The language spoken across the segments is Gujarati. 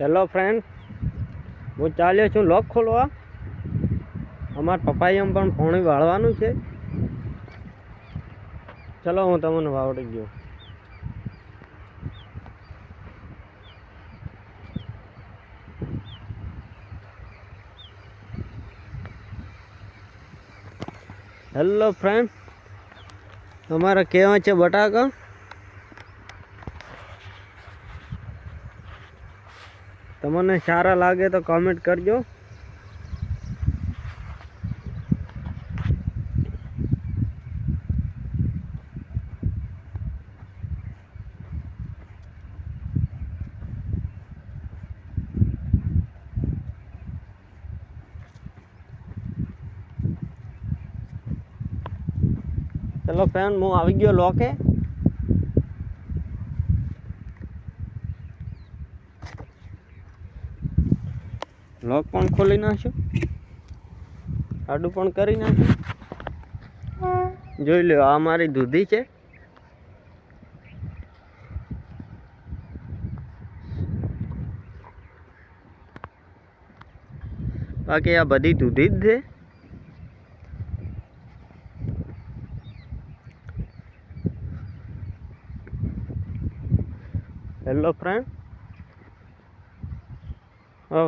હેલો ફ્રેન્ડ હું ચાલ્યો છું લોક ખોલવા. અમારા પપ્પાએ પણ પાણી વાળવાનું છે. ચલો, હું તમને વાવડી ગયો. હેલો ફ્રેન્ડ તમારા કેવા છે બટાકા? તમને સારા લાગે તો કોમેન્ટ કરજો ચલો ફ્રેન્ડ હું આવી ગયો લોકે લોક પણ ખોલી નાખ્યો. આડું પણ કરી નાખ્યું. જોઈ લો આ મારી દૂધી છે. બાકી આ બધી દૂધી જ છે. હેલો ફ્રેન્ડ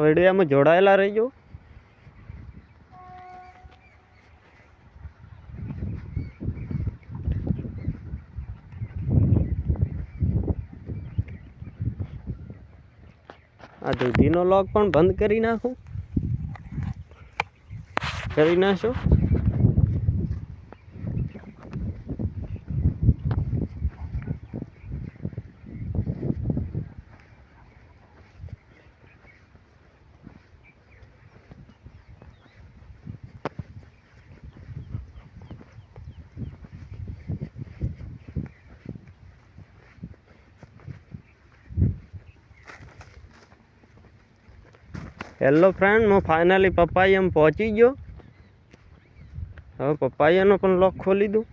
વિડીયોમાં જોડાયેલા રહીજો. આ દૂધીનો લોક પણ બંધ કરી નાખું. કરી નાખશો? હેલો ફ્રેન્ડ હું ફાઇનલી પપ્પાઈ એમ પહોંચી ગયો. હવે પપ્પાઈયાનો પણ લોક ખોલી દઉં.